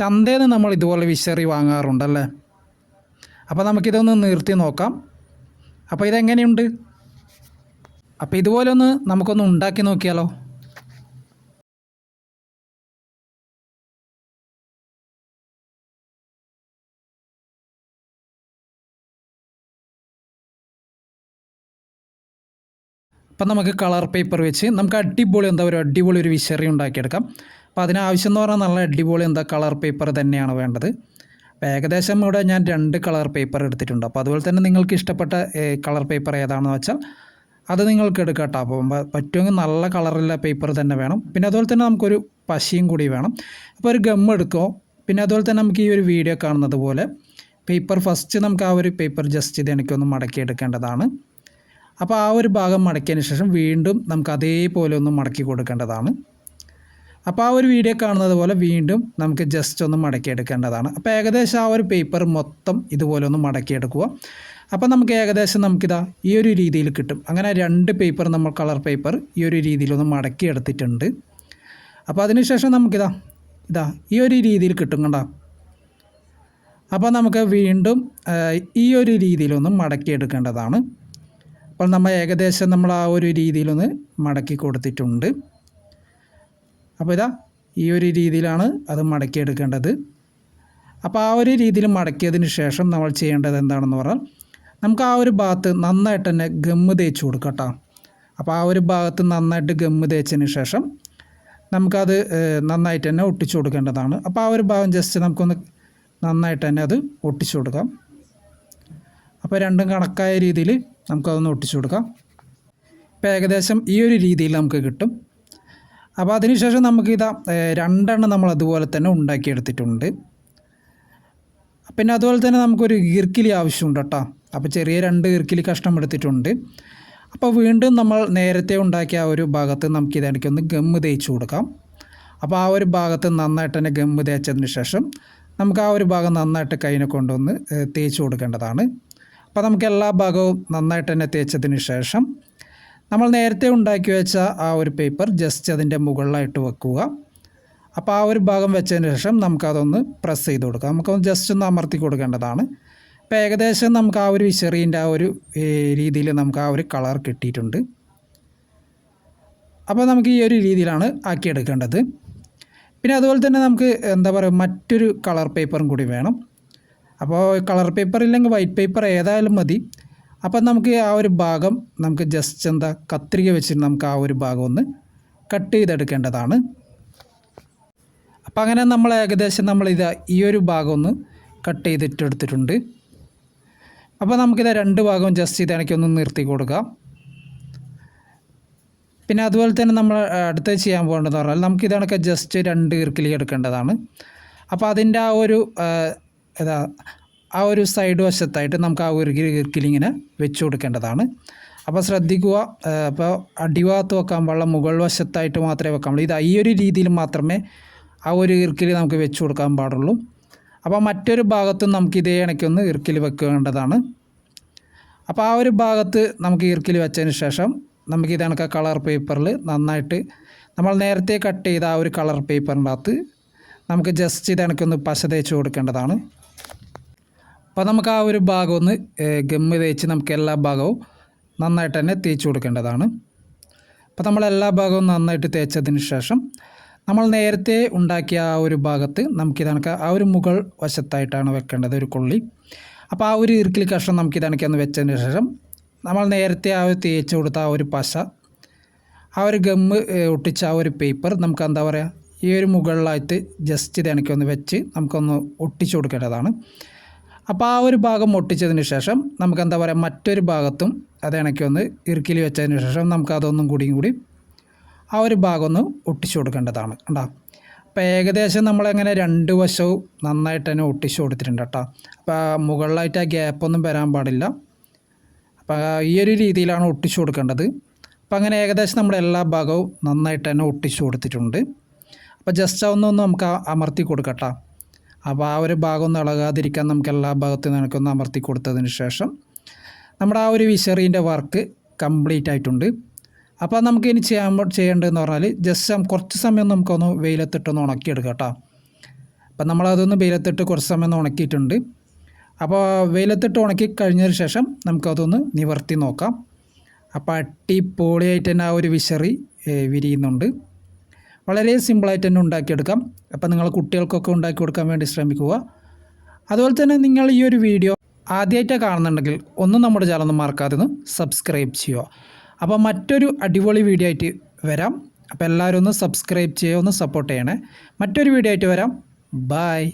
ചന്തയിൽ നമ്മൾ ഇതുപോലെ വിശറി വാങ്ങാറുണ്ടല്ലേ? അപ്പോൾ നമുക്കിതൊന്ന് നിർത്തി നോക്കാം. അപ്പോൾ ഇതെങ്ങനെയുണ്ട്? അപ്പോൾ ഇതുപോലെ ഒന്ന് നമുക്കൊന്ന് ഉണ്ടാക്കി നോക്കിയാലോ? അപ്പം നമുക്ക് കളർ പേപ്പർ വെച്ച് നമുക്ക് അടിപൊളി എന്താ പറയുക അടിപൊളി ഒരു വിശറി ഉണ്ടാക്കിയെടുക്കാം. അപ്പോൾ അതിനാവശ്യം എന്ന് പറഞ്ഞാൽ നല്ല അടിപൊളി എന്താ കളർ പേപ്പർ തന്നെയാണ് വേണ്ടത്. അപ്പോൾ ഏകദേശം ഇവിടെ ഞാൻ രണ്ട് കളർ പേപ്പർ എടുത്തിട്ടുണ്ട്. അപ്പോൾ അതുപോലെ തന്നെ നിങ്ങൾക്ക് ഇഷ്ടപ്പെട്ട കളർ പേപ്പർ ഏതാണെന്ന് വെച്ചാൽ അത് നിങ്ങൾക്ക് എടുക്കാം കേട്ടോ. അപ്പോൾ പ- പറ്റുമെങ്കിൽ നല്ല കളറുള്ള പേപ്പർ തന്നെ വേണം. പിന്നെ അതുപോലെ തന്നെ നമുക്കൊരു പശയും കൂടി വേണം. അപ്പോൾ ഒരു ഗം എടുക്കുമോ പിന്നെ അതുപോലെ തന്നെ നമുക്ക് ഈ ഒരു വീഡിയോ കാണുന്നത് പോലെ പേപ്പർ ഫസ്റ്റ് നമുക്ക് ആ ഒരു പേപ്പർ ജസ്റ്റ് ഇത് എനിക്കൊന്ന് മടക്കി എടുക്കേണ്ടതാണ്. അപ്പോൾ ആ ഒരു ഭാഗം മടക്കിയതിന് ശേഷം വീണ്ടും നമുക്ക് അതേപോലെ ഒന്ന് മടക്കി കൊടുക്കേണ്ടതാണ്. അപ്പോൾ ആ ഒരു വീഡിയോ കാണുന്നത് പോലെ വീണ്ടും നമുക്ക് ജസ്റ്റ് ഒന്ന് മടക്കിയെടുക്കേണ്ടതാണ്. അപ്പോൾ ഏകദേശം ആ ഒരു പേപ്പർ മൊത്തം ഇതുപോലെ ഒന്ന് മടക്കിയെടുക്കുക. അപ്പോൾ നമുക്ക് ഏകദേശം നമുക്കിതാ ഈ ഒരു രീതിയിൽ കിട്ടും. അങ്ങനെ രണ്ട് പേപ്പർ നമ്മൾ കളർ പേപ്പർ ഈ ഒരു രീതിയിലൊന്ന് മടക്കി എടുത്തിട്ടുണ്ട് അപ്പോൾ അതിനുശേഷം നമുക്കിതാ ഇതാ ഈ ഒരു രീതിയിൽ കിട്ടും കണ്ടോ. അപ്പോൾ നമുക്ക് വീണ്ടും ഈ ഒരു രീതിയിലൊന്ന് മടക്കിയെടുക്കേണ്ടതാണ്. അപ്പോൾ നമ്മൾ ഏകദേശം നമ്മൾ ആ ഒരു രീതിയിലൊന്ന് മടക്കി കൊടുത്തിട്ടുണ്ട്. അപ്പോൾ ഇതാ ഈ ഒരു രീതിയിലാണ് അത് മടക്കിയെടുക്കേണ്ടത്. അപ്പോൾ ആ ഒരു രീതിയിൽ മടക്കിയതിന് ശേഷം നമ്മൾ ചെയ്യേണ്ടത് എന്താണെന്ന് പറഞ്ഞാൽ നമുക്ക് ആ ഒരു ഭാഗത്ത് നന്നായിട്ട് തന്നെ ഗമ്മ് തേച്ച് കൊടുക്കാം അപ്പോൾ ആ ഒരു ഭാഗത്ത് നന്നായിട്ട് ഗമ്മ് തേച്ചതിന് ശേഷം നമുക്കത് നന്നായിട്ട് തന്നെ ഒട്ടിച്ചു കൊടുക്കേണ്ടതാണ്. അപ്പോൾ ആ ഒരു ഭാഗം ജസ്റ്റ് നമുക്കൊന്ന് നന്നായിട്ട് തന്നെ അത് ഒട്ടിച്ചു കൊടുക്കാം. അപ്പോൾ രണ്ടും കണക്കായ രീതിയിൽ നമുക്കതൊന്ന് ഒട്ടിച്ചു കൊടുക്കാം. ഇപ്പോൾ ഏകദേശം ഈ ഒരു രീതിയിൽ നമുക്ക് കിട്ടും. അപ്പോൾ അതിനുശേഷം നമുക്കിതാ ഇതാ രണ്ടെണ്ണം നമ്മൾ അതുപോലെ തന്നെ ഉണ്ടാക്കിയെടുത്തിട്ടുണ്ട്. പിന്നെ അതുപോലെ തന്നെ നമുക്കൊരു ഈർക്കിലി ആവശ്യമുണ്ട് കേട്ടോ. അപ്പോൾ ചെറിയ രണ്ട് ഈർക്കിലി കഷ്ണം എടുത്തിട്ടുണ്ട് അപ്പോൾ വീണ്ടും നമ്മൾ നേരത്തെ ഉണ്ടാക്കിയ ആ ഒരു ഭാഗത്ത് നമുക്ക് ഇതെനിക്കൊന്ന് ഗമ്മ് തേച്ച് കൊടുക്കാം. അപ്പോൾ ആ ഒരു ഭാഗത്ത് നന്നായിട്ട് തന്നെ ഗമ്മ് തേച്ചതിന് ശേഷം നമുക്ക് ആ ഒരു ഭാഗം നന്നായിട്ട് കൈനെ കൊണ്ടൊന്ന് തേച്ച് കൊടുക്കേണ്ടതാണ്. അപ്പോൾ നമുക്ക് എല്ലാ ഭാഗവും നന്നായിട്ട് തന്നെ തേച്ചതിന് ശേഷം നമ്മൾ നേരത്തെ ഉണ്ടാക്കി വെച്ച ആ ഒരു പേപ്പർ ജസ്റ്റ് അതിന്റെ മുകളിലായിട്ട് വെക്കുക. അപ്പോൾ ആ ഒരു ഭാഗം വെച്ചതിന് ശേഷം നമുക്കതൊന്ന് പ്രസ് ചെയ്ത് കൊടുക്കാം. നമുക്കൊന്ന് ജസ്റ്റ് ഒന്ന് അമർത്തി കൊടുക്കേണ്ടതാണ്. അപ്പോൾ ഏകദേശം നമുക്ക് ആ ഒരു വിശറീന്റെ ആ ഒരു രീതിയിൽ നമുക്ക് ആ ഒരു കളർ കിട്ടിയിട്ടുണ്ട്. അപ്പോൾ നമുക്ക് ഈ ഒരു രീതിയിലാണ് ആക്കിയെടുക്കേണ്ടത്. പിന്നെ അതുപോലെ തന്നെ നമുക്ക് എന്താ പറയുക മറ്റൊരു കളർ പേപ്പറും കൂടി വേണം. അപ്പോൾ കളർ പേപ്പർ ഇല്ലെങ്കിൽ വൈറ്റ് പേപ്പർ ഏതായാലും മതി. അപ്പം നമുക്ക് ആ ഒരു ഭാഗം നമുക്ക് ജസ്റ്റ് എന്താ കത്രിക വെച്ചിട്ട് നമുക്ക് ആ ഒരു ഭാഗം ഒന്ന് കട്ട് ചെയ്തെടുക്കേണ്ടതാണ്. അപ്പം അങ്ങനെ നമ്മൾ ഏകദേശം നമ്മൾ ഇത് ഈ ഒരു ഭാഗം ഒന്ന് കട്ട് ചെയ്തിട്ടെടുത്തിട്ടുണ്ട്. അപ്പോൾ നമുക്കിത് രണ്ട് ഭാഗവും ജസ്റ്റ് ഇത് എനിക്കൊന്ന് നിർത്തി കൊടുക്കാം. പിന്നെ അതുപോലെ തന്നെ നമ്മൾ അടുത്ത് ചെയ്യാൻ പോകേണ്ടതെന്ന് പറഞ്ഞാൽ നമുക്ക് ഇതണക്കെ ജസ്റ്റ് രണ്ട് ഇർക്കിലി എടുക്കേണ്ടതാണ്. അപ്പോൾ അതിന്റെ ആ ഒരു എന്താ ആ ഒരു സൈഡ് വശത്തായിട്ട് നമുക്ക് ആ ഇങ്ങനെ വെച്ച് കൊടുക്കേണ്ടതാണ്. അപ്പോൾ ശ്രദ്ധിക്കുക അപ്പോൾ അടിഭാഗത്ത് വെക്കാൻ പാടില്ല മുകൾ വശത്തായിട്ട് മാത്രമേ വെക്കാൻ പാടുള്ളൂ. ഇത് ഈ ഒരു രീതിയിൽ മാത്രമേ ആ ഒരു ഇർക്കിലി നമുക്ക് വെച്ച് കൊടുക്കാൻ പാടുള്ളൂ. അപ്പോൾ മറ്റൊരു ഭാഗത്തും നമുക്ക് ഇതേ ഇണയ്ക്കൊന്ന് ഇർക്കിലി വെക്കേണ്ടതാണ്. അപ്പോൾ ആ ഒരു ഭാഗത്ത് നമുക്ക് ഇർക്കിലി വെച്ചതിന് ശേഷം നമുക്ക് ഇത് കളർ പേപ്പറിൽ നന്നായിട്ട് നമ്മൾ നേരത്തെ കട്ട് ചെയ്ത ആ ഒരു കളർ പേപ്പറിന്റെ അകത്ത് നമുക്ക് ജസ്റ്റ് ഇത് കണക്കൊന്ന് പശ തേച്ച് കൊടുക്കേണ്ടതാണ്. അപ്പോൾ നമുക്ക് ആ ഒരു ഭാഗം ഒന്ന് ഗമ്മ് തേച്ച് നമുക്ക് എല്ലാ ഭാഗവും നന്നായിട്ട് തന്നെ തേച്ച് കൊടുക്കേണ്ടതാണ്. അപ്പോൾ നമ്മൾ എല്ലാ ഭാഗവും നന്നായിട്ട് തേച്ചതിന് ശേഷം നമ്മൾ നേരത്തെ ഉണ്ടാക്കിയ ആ ഒരു ഭാഗത്ത് നമുക്ക് ഇതാണ് ആ ഒരു മുകൾ വശത്തായിട്ടാണ് വെക്കേണ്ടത് ഒരു കൊള്ളി. അപ്പോൾ ആ ഒരു ഇറുക്കിൽ കഷ്ണം നമുക്ക് ഇതണക്കൊന്ന് വെച്ചതിന് ശേഷം നമ്മൾ നേരത്തെ ആ ഒരു തേച്ച് കൊടുത്ത ആ ഒരു പശ ആ ഒരു ഗമ്മ് ഒട്ടിച്ച ആ ഒരു പേപ്പർ നമുക്ക് എന്താ പറയുക ഈ ഒരു മുകളിലായിട്ട് ജസ്റ്റ് ഇത് ഒന്ന് വെച്ച് നമുക്കൊന്ന് ഒട്ടിച്ചു കൊടുക്കേണ്ടതാണ്. അപ്പോൾ ആ ഒരു ഭാഗം ഒട്ടിച്ചതിന് ശേഷം നമുക്ക് എന്താ പറയുക മറ്റൊരു ഭാഗത്തും അത് ഇണക്കി ഒന്ന് ഇറുക്കിൽ വെച്ചതിന് ശേഷം നമുക്ക് അതൊന്നും കൂടിയും കൂടി ആ ഒരു ഭാഗം ഒന്ന് ഒട്ടിച്ചു കൊടുക്കേണ്ടതാണ് കണ്ടോ? അപ്പോൾ ഏകദേശം നമ്മളങ്ങനെ രണ്ട് വശവും നന്നായിട്ട് തന്നെ ഒട്ടിച്ചു കൊടുത്തിട്ടുണ്ട് കേട്ടോ. അപ്പോൾ മുകളിലായിട്ട് ആ ഗ്യാപ്പൊന്നും വരാൻ പാടില്ല. അപ്പോൾ ഈ ഒരു രീതിയിലാണ് ഒട്ടിച്ചു കൊടുക്കേണ്ടത്. അപ്പോൾ അങ്ങനെ ഏകദേശം നമ്മുടെ എല്ലാ ഭാഗവും നന്നായിട്ട് തന്നെ ഒട്ടിച്ചു കൊടുത്തിട്ടുണ്ട്. അപ്പോൾ ജസ്റ്റ് ഒന്നൊന്ന് നമുക്ക് അമർത്തി കൊടുക്കട്ടോ അപ്പോൾ ആ ഒരു ഭാഗം ഒന്ന് ഇളകാതിരിക്കാൻ നമുക്ക് എല്ലാ ഭാഗത്തും നിനക്കൊന്ന് അമർത്തി കൊടുത്തതിന് ശേഷം നമ്മുടെ ആ ഒരു വിശറീന്റെ വർക്ക് കംപ്ലീറ്റ് ആയിട്ടുണ്ട്. അപ്പോൾ നമുക്ക് ഇനി ചെയ്യാൻ ചെയ്യേണ്ടതെന്ന് പറഞ്ഞാൽ ജസ്റ്റ് കുറച്ച് സമയം നമുക്കൊന്ന് വെയിലത്തിട്ടൊന്ന് ഉണക്കിയെടുക്കാം കേട്ടോ. അപ്പം നമ്മളതൊന്ന് വെയിലത്തിട്ട് കുറച്ച് സമയം ഒന്ന് ഉണക്കിയിട്ടുണ്ട്. അപ്പോൾ വെയിലത്തിട്ട് ഉണക്കി കഴിഞ്ഞതിന് ശേഷം നമുക്കതൊന്ന് നിവർത്തി നോക്കാം. അപ്പോൾ അടിപൊളിയായിട്ട് തന്നെ ആ ഒരു വിശറി വിരിയുന്നുണ്ട്. വളരെ സിമ്പിളായിട്ട് തന്നെ ഉണ്ടാക്കിയെടുക്കാം. അപ്പോൾ നിങ്ങൾ കുട്ടികൾക്കൊക്കെ ഉണ്ടാക്കി കൊടുക്കാൻ വേണ്ടി ശ്രമിക്കുക. അതുപോലെ തന്നെ നിങ്ങൾ ഈ ഒരു വീഡിയോ ആദ്യമായിട്ടാണ് കാണുന്നുണ്ടെങ്കിൽ ഒന്ന് നമ്മുടെ ചാനൽ ഒന്ന് മറക്കാതെ ഒന്ന് സബ്സ്ക്രൈബ് ചെയ്യുക. അപ്പോൾ മറ്റൊരു അടിപൊളി വീഡിയോ ആയിട്ട് വരാം. അപ്പോൾ എല്ലാവരും ഒന്ന് സബ്സ്ക്രൈബ് ചെയ്യുക ഒന്ന് സപ്പോർട്ട് ചെയ്യണേ. മറ്റൊരു വീഡിയോ ആയിട്ട് വരാം. ബായ്